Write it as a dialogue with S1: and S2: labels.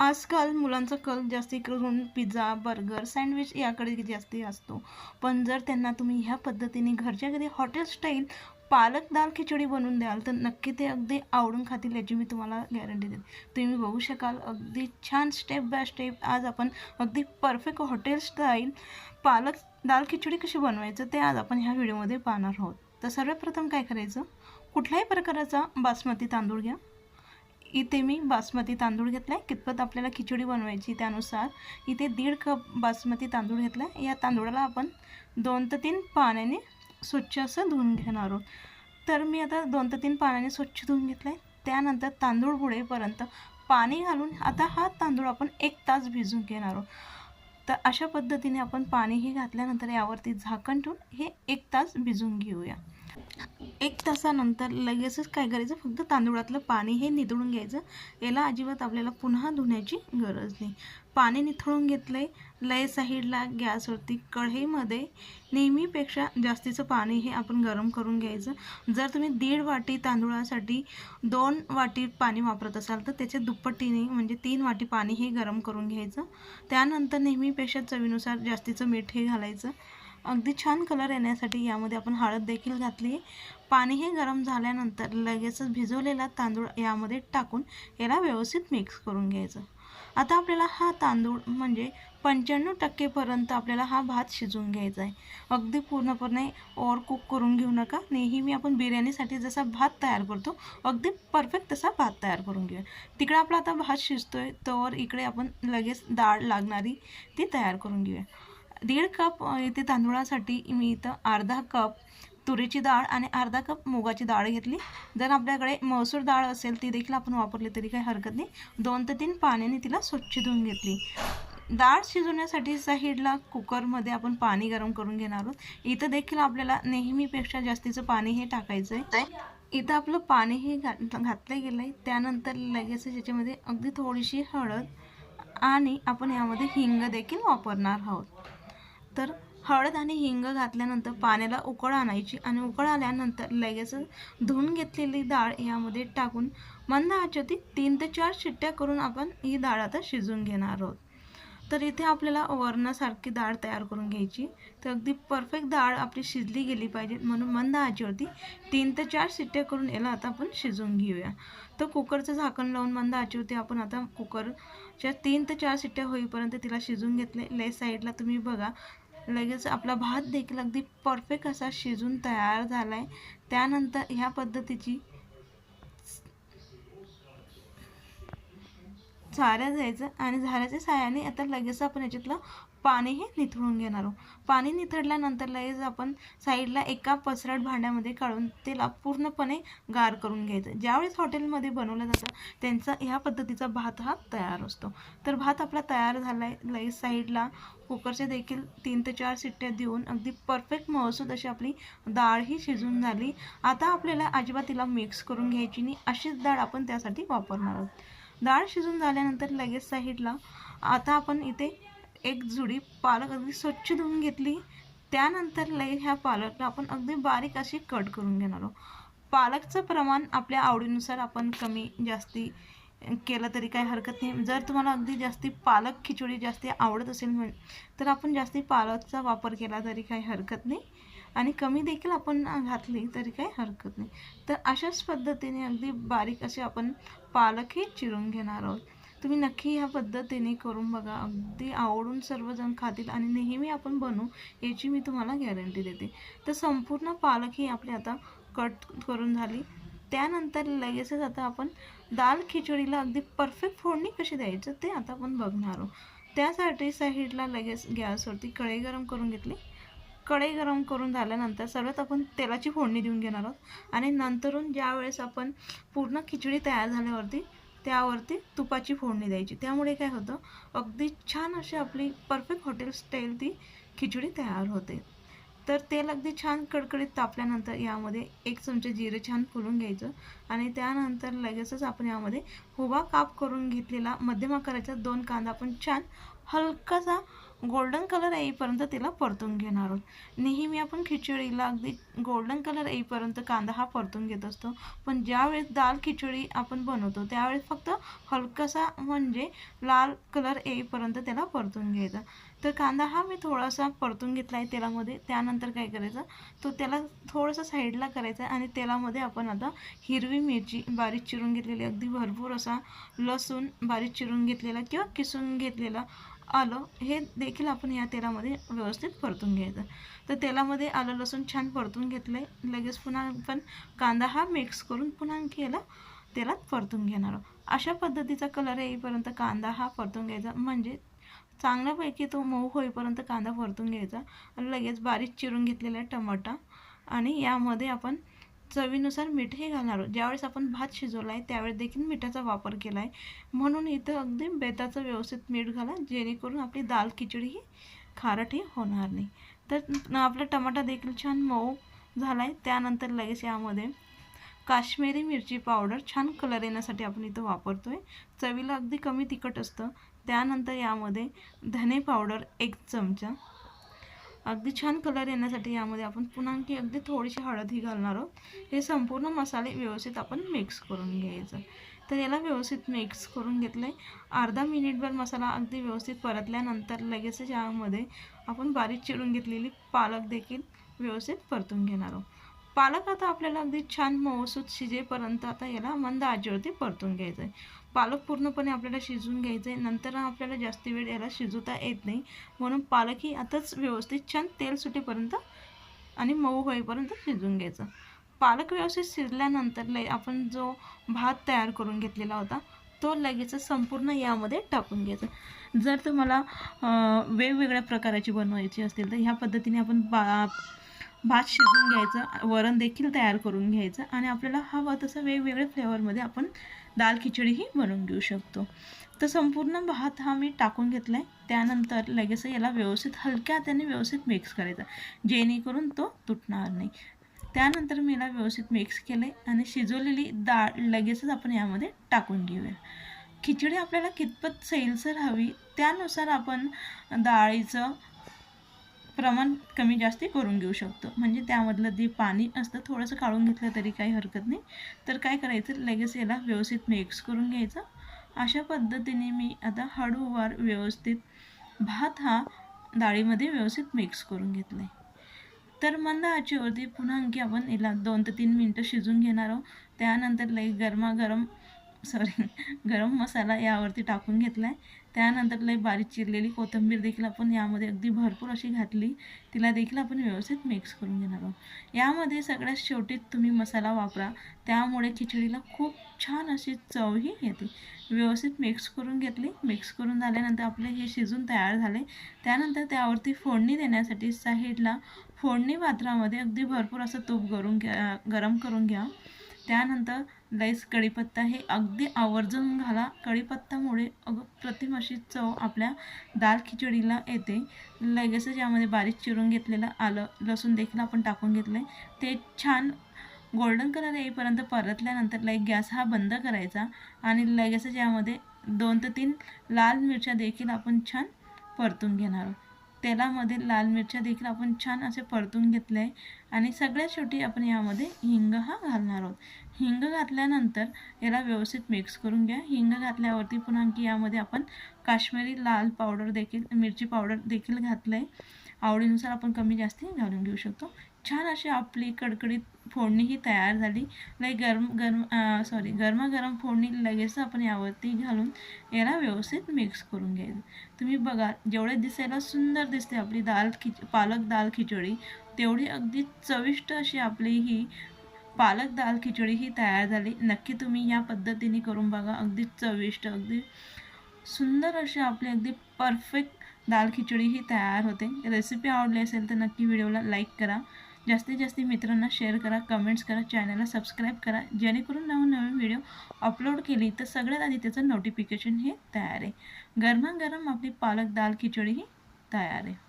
S1: आजकाल मुलांचा कल जास्ती करून पिझ्झा बर्गर सँडविच याकडे जास्ती असतो. पण जर त्यांना तुम्ही ह्या पद्धतीने घरच्या घरी हॉटेल स्टाईल पालक दाल खिचडी बनवून द्याल तर नक्की ते अगदी आवडून खातील याची मी तुम्हाला गॅरंटी देते. तुम्ही बघू शकाल अगदी छान स्टेप बाय स्टेप आज आपण अगदी परफेक्ट हॉटेल स्टाईल पालक दाल खिचडी कशी बनवायचं ते आज आपण ह्या व्हिडिओमध्ये पाहणार आहोत. तर सर्वप्रथम काय करायचं? कुठल्याही प्रकाराचा बासमती तांदूळ घ्या. इथे मी बासमती तांदूळ घेतला आहे कितपत आपल्याला खिचडी बनवायची त्यानुसार इथे दीड कप बासमती तांदूळ घेतला आहे या तांदूळाला आपण दोन ते तीन पाण्याने स्वच्छ असं धुवून घेणार आहोत. तर मी आता दोन ते तीन पाण्याने स्वच्छ धुवून घेतलं आहे त्यानंतर तांदूळ बुडेपर्यंत पाणी घालून आता हा तांदूळ आपण एक तास भिजून घेणार आहोत. तर अशा पद्धतीने आपण पाणीही घातल्यानंतर यावरती झाकण ठेवून हे एक तास भिजून घेऊया. एक तासानंतर लगेचच काय करायचं? फक्त तांदूळातलं पाणी हे निथळून घ्यायचं. याला अजिबात आपल्याला पुन्हा धुण्याची गरज नाही. पाणी निथळून घेतलं आहे लय साईडला गॅसवरती कढईमध्ये नेहमीपेक्षा जास्तीचं पाणी हे आपण गरम करून घ्यायचं. जर तुम्ही दीड वाटी तांदूळासाठी दोन वाटी पाणी वापरत असाल तर त्याच्या दुप्पटीने म्हणजे तीन वाटी पाणी हे गरम करून घ्यायचं. त्यानंतर नेहमीपेक्षा चवीनुसार जास्तीचं मीठ हे घालायचं. अगदी छान कलर येण्यासाठी यामध्ये आपण हळद देखील घातली. आहे पाणी हे गरम झाल्यानंतर लगेचच भिजवलेला तांदूळ यामध्ये टाकून याला व्यवस्थित मिक्स करून घ्यायचं. आता आपल्याला हा तांदूळ म्हणजे पंच्याण्णव टक्केपर्यंत आपल्याला हा भात शिजवून घ्यायचा आहे. अगदी पूर्णपणे ओवर कुक करून घेऊ नका. नेहमी आपण बिर्याणीसाठी जसा भात तयार करतो अगदी परफेक्ट तसा भात तयार करून घेऊया. तिकडे आपला आता भात शिजतोय तर इकडे आपण लगेच डाळ लागणारी ती तयार करून घेऊया. दीड कप इथे तांदूळासाठी मी इथं अर्धा कप तुरीची डाळ आणि अर्धा कप मुगाची डाळ घेतली. जर आपल्याकडे मसूर डाळ असेल ती देखील आपण वापरली तरी काही हरकत नाही. दोन ते तीन पाण्याने तिला स्वच्छ धुवून घेतली. डाळ शिजवण्यासाठी साईडला कुकरमध्ये आपण पाणी गरम करून घेणार आहोत. इथं देखील आपल्याला नेहमीपेक्षा जास्तीचं पाणी हे टाकायचं आहे इथं आपलं पाणी हे घात घातलं गेलं आहे त्यानंतर लगेच याच्यामध्ये अगदी थोडीशी हळद आणि आपण यामध्ये हिंग देखील वापरणार आहोत. तर हळद आणि हिंग घातल्यानंतर पाण्याला उकळ आणायची आणि उकळ आल्यानंतर लगेच धुवून घेतलेली डाळ यामध्ये टाकून मंद आचेवरती तीन ते चार शिट्ट्या करून आपण ही डाळ आता शिजवून घेणार आहोत. तर इथे आपल्याला वरणासारखी डाळ तयार करून घ्यायची. तर अगदी परफेक्ट डाळ आपली शिजली गेली पाहिजे म्हणून मंद आचेवरती तीन ते चार शिट्ट्या करून याला आता आपण शिजवून घेऊया. तर कुकरचं झाकण लावून मंद आचेवरती आपण आता कुकरच्या तीन ते चार शिट्ट्या होईपर्यंत तिला शिजून घेतले. ले साईडला तुम्ही बघा लगेच आपला भात देखील अगदी परफेक्ट असा शिजून तयार झाला आहे त्यानंतर ह्या पद्धतीची झाऱ्या जायचं आणि झाऱ्याच्या साह्याने आता लगेच आपण याच्यातलं पाणी हे निथळून घेणार आहोत. पाणी निथळल्यानंतर लगेच आपण साईडला एका पसरट भांड्यामध्ये काढून त्याला पूर्णपणे गार करून घ्यायचं. ज्यावेळेस हॉटेलमध्ये बनवलं जातं त्यांचा ह्या पद्धतीचा भात हा तयार असतो. तर भात आपला तयार झाला आहे लगेच साईडला कुकरच्या देखील तीन ते चार सिट्ट्या देऊन अगदी परफेक्ट मसूद अशी आपली डाळ ही शिजून झाली. आता आपल्याला अजिबात तिला मिक्स करून घ्यायची नाही अशीच डाळ आपण त्यासाठी वापरणार आहोत. डाळ शिजून झाल्यानंतर लगेच साईडला आता आपण इथे एक जुडी पालक अगदी स्वच्छ धुवून घेतली. त्यानंतर लई ह्या पालकला आपण अगदी बारीक अशी कट करून घेणार आहोत. पालकचं प्रमाण आपल्या आवडीनुसार आपण कमी जास्ती केलं तरी काही हरकत नाही. जर तुम्हाला अगदी जास्ती पालक खिचडी जास्ती आवडत असेल म्हण तर आपण जास्ती पालकचा वापर केला तरी काही हरकत नाही. आणि कमी देखील आपण घातली तरी काही हरकत नाही. तर अशाच पद्धतीने अगदी बारीक असे आपण पालकही चिरून घेणार आहोत. तुम्ही नक्की ह्या पद्धतीने करून बघा. अगदी आवडून सर्वजण खातील आणि नेहमी आपण बनवू याची मी तुम्हाला गॅरंटी देते. तर संपूर्ण पालक ही आपली आता कट करून झाली. त्यानंतर लगेचच आता आपण दाल खिचडीला अगदी परफेक्ट फोडणी कशी द्यायचं ते आता आपण बघणार आहोत. त्यासाठी साईडला लगेच गॅसवरती कढई गरम करून घेतली. कढई गरम करून झाल्यानंतर सर्वात आपण तेलाची फोडणी देऊन घेणार आहोत. आणि नंतरून ज्यावेळेस आपण पूर्ण खिचडी तयार झाल्यावरती त्यावरती तुपाची फोडणी द्यायची. त्यामुळे काय होतं अगदी छान अशी आपली परफेक्ट हॉटेल स्टाईल ती खिचडी तयार होते. तर तेल अगदी छान कडकडीत तापल्यानंतर यामध्ये एक चमचे जिरे छान फुलून घ्यायचं आणि त्यानंतर लगेचच आपण यामध्ये हुवा काप करून घेतलेला मध्यम आकाराचा दोन कांदा आपण छान हलकासा गोल्डन कलर येईपर्यंत तिला परतून घेणार आहोत. नेहमी आपण खिचडीला अगदी गोल्डन कलर येईपर्यंत कांदा हा परतून घेत असतो. पण ज्यावेळेस दाल खिचडी आपण बनवतो त्यावेळेस फक्त हलकासा म्हणजे लाल कलर येईपर्यंत त्याला परतून घ्यायचा. तर कांदा हा मी थोडासा परतून घेतला आहे तेलामध्ये. त्यानंतर काय करायचं? तो त्याला थोडंसं साईडला करायचा आणि तेलामध्ये आपण आता हिरवी मिरची बारीक चिरून घेतलेली अगदी भरपूर असा लसूण बारीक चिरून घेतलेला किंवा किसून घेतलेला आलं हे देखील आपण या तेलामध्ये व्यवस्थित परतून घ्यायचं. तर तेलामध्ये आलं लसूण छान परतून घेतलं आहे लगेच पुन्हा आपण कांदा हा मिक्स करून पुन्हा आणखी याला तेलात परतून घेणार आहोत. अशा पद्धतीचा कलर येईपर्यंत कांदा हा परतून घ्यायचा. म्हणजे चांगल्यापैकी तो मऊ होईपर्यंत कांदा परतून घ्यायचा. लगेच बारीक चिरून घेतलेला टमाटा. आणि यामध्ये आपण चवीनुसार मीठही घालणार आहोत. ज्यावेळेस आपण भात शिजवला आहे त्यावेळेस देखील मिठाचा वापर केला आहे म्हणून इथं अगदी बेताचं व्यवस्थित मीठ घाला जेणेकरून आपली दाल खिचडी ही खारटही होणार नाही. तर आपला टमाटा देखील छान मऊ झाला आहे त्यानंतर लगेच यामध्ये काश्मीरी मिरची पावडर छान कलर येण्यासाठी आपण इथं वापरतो आहे चवीला अगदी कमी तिखट असतं. त्यानंतर यामध्ये धने पावडर एक चमचा अगदी छान कलर येण्यासाठी यामध्ये आपण पुन्हा आणखी अगदी थोडीशी हळदही घालणार आहोत. हे संपूर्ण मसाले व्यवस्थित आपण मिक्स करून घ्यायचं. तर याला व्यवस्थित मिक्स करून घेतलं आहे अर्धा मिनिटभर मसाला अगदी व्यवस्थित परतल्यानंतर लगेचच यामध्ये आपण बारीक चिरून घेतलेली पालक देखील व्यवस्थित परतून घेणार आहोत. पालक आता आपल्याला अगदी छान मऊसूत शिजेपर्यंत आता याला मंद आजीवरती परतून घ्यायचं आहे पालक पूर्णपणे आपल्याला शिजून घ्यायचं आहे नंतर आपल्याला जास्त वेळ याला शिजवता येत नाही. म्हणून पालक ही आताच व्यवस्थित छान तेल सुटेपर्यंत आणि मऊ होईपर्यंत शिजून घ्यायचं. पालक व्यवस्थित शिजल्यानंतर लय आपण जो भात तयार करून घेतलेला होता तो लगेच संपूर्ण यामध्ये टाकून घ्यायचा. जर तुम्हाला वेगवेगळ्या प्रकाराची बनवायची असतील तर ह्या पद्धतीने आपण बा भात शिजवून घ्यायचं वरण देखील तयार करून घ्यायचं आणि आपल्याला हवं तसं वेगवेगळ्या फ्लेवरमध्ये आपण दाल खिचडीही बनवून घेऊ शकतो. तर संपूर्ण भात हा मी टाकून घेतला आहे त्यानंतर लगेच याला व्यवस्थित हलक्या हाताने व्यवस्थित मिक्स करायचा. जेणेकरून तो तुटणार नाही. त्यानंतर मी याला व्यवस्थित मिक्स केलं आहे आणि शिजवलेली डाळ लगेचच आपण यामध्ये टाकून घेऊया. खिचडी आपल्याला कितपत सैलसर हवी त्यानुसार आपण डाळीचं प्रमाण कमी जास्ती करून घेऊ शकतो. म्हणजे त्यामधलं जे पाणी असतं थोडंसं काढून घेतलं तरी काही हरकत नाही. तर काय करायचं? लगेच याला व्यवस्थित मिक्स करून घ्यायचं. अशा पद्धतीने मी आता हळूवार व्यवस्थित भात हा डाळीमध्ये व्यवस्थित मिक्स करून घेतला आहे तर मंद आचीवरती पुन्हा आणखी आपण याला दोन ते तीन मिनटं शिजून घेणार आहोत. त्यानंतर लई गरमागरम सॉरी गरम मसाला यावरती टाकून घेतला आहे त्यानंतर लई बारीक चिरलेली कोथिंबीर देखील आपण यामध्ये अगदी भरपूर अशी घातली. तिला देखील आपण व्यवस्थित मिक्स करून घेणार आहोत. यामध्ये सगळ्यात शेवटीत तुम्ही मसाला वापरा. त्यामुळे खिचडीला खूप छान अशी चवही येते. व्यवस्थित मिक्स करून घेतली. मिक्स करून झाल्यानंतर आपले हे शिजून तयार झाले. त्यानंतर त्यावरती फोडणी देण्यासाठी साईडला फोडणी पात्रामध्ये अगदी भरपूर असं तूप गरून घ्या गरम करून घ्या. त्यानंतर लईस कढीपत्ता हे अगदी आवर्जून घाला. कढीपत्तामुळे अग प्रतिम अशी चव आपल्या दाल खिचडीला येते. लगेचच यामध्ये बारीक चिरून घेतलेलं आलं लसूण देखील आपण टाकून घेतलं ते छान गोल्डन कलर येईपर्यंत परतल्यानंतर लाईक गॅस हा बंद करायचा आणि लगेचच यामध्ये दोन ते तीन लाल मिरच्या देखील आपण छान परतून घेणार आहोत. तेलामध्ये लाल मिरच्या देखील आपण छान असे परतून घेतले आहे. आणि सगळ्यात शेवटी आपण यामध्ये हिंग हा घालणार आहोत. हिंग घातल्यानंतर याला व्यवस्थित मिक्स करून घ्या. हिंग घातल्यावरती पुन्हा आणखी यामध्ये आपण काश्मीरी लाल पावडर देखील मिरची पावडर देखील घातलं आहे आवडीनुसार आपण कमी जास्ती घालून घेऊ शकतो. छान अशी आपली कडकडीत फोडणी ही तयार झाली. लाईक गरम गरम सॉरी गरमागरम फोडणी लगेच आपण यावरती घालून याला व्यवस्थित मिक्स करून घ्यायचं. तुम्ही बघा जेवढे दिसायला सुंदर दिसते आपली दाल खिच पालक दाल खिचडी तेवढी अगदी चविष्ट अशी आपली ही पालक दाल खिचडी ही तयार झाली. नक्की तुम्ही या पद्धतीने करून बघा अगदी चविष्ट अगदी सुंदर अशी आपली अगदी परफेक्ट दाल खिचडी ही तयार होते. रेसिपी आवडली असेल तर नक्की व्हिडिओला लाईक करा. जास्तीत जास्त मित्रांना शेअर करा कमेंट्स करा चॅनलला सबस्क्राईब करा. जेणेकरून नवनवीन नवीन व्हिडिओ अपलोड केली तर सगळ्यात आधी त्याचं नोटिफिकेशन हे तयार आहे. गरमागरम आपली पालक दाल खिचडी ही तयार आहे.